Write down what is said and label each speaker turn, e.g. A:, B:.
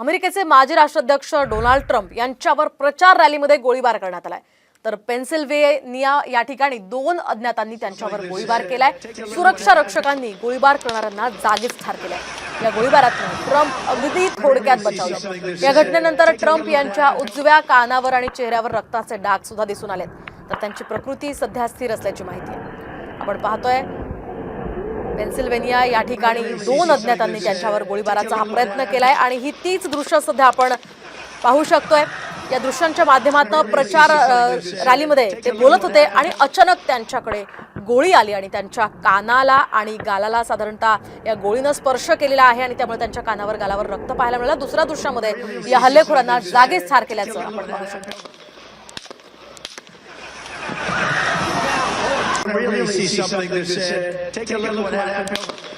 A: अमेरिकेचे माजी राष्ट्राध्यक्ष डोनाल्ड ट्रम्प यांच्यावर प्रचार रॅलीमध्ये गोळीबार करण्यात आलाय. तर पेन्सिल्व्हेनिया या ठिकाणी दोन अज्ञातांनी त्यांच्यावर गोळीबार केलाय. सुरक्षा रक्षकांनी गोळीबार करणाऱ्यांना जागीच ठार केलाय. या गोळीबारात ट्रम्प अगदी थोडक्यात बचावले. या घटनेनंतर ट्रम्प यांच्या उजव्या कानावर आणि चेहऱ्यावर रक्ताचे डाग सुद्धा दिसून आलेत. तर त्यांची प्रकृती सध्या स्थिर असल्याची माहिती आहे. आपण पाहतोय पेन्सिल्वेनिया या ठिकाणी दोन अज्ञातांनी त्यांच्यावर गोळीबाराचा हा प्रयत्न केलाय आणि ही तीच दृश्य सध्या आपण पाहू शकतोय. या दृश्यांच्या माध्यमातून प्रचार रॅलीमध्ये ते बोलत होते आणि अचानक त्यांच्याकडे गोळी आली आणि त्यांच्या कानाला आणि गालाला साधारणतः या गोळीनं स्पर्श केलेला आहे आणि त्यामुळे त्यांच्या कानावर गालावर रक्त पाहायला मिळालं. दुसऱ्या दृश्यामध्ये या हल्लेखोरांना जागीच ठार केल्याचं आपण पाहू शकतो.
B: Really see something that said, take a look at what happened.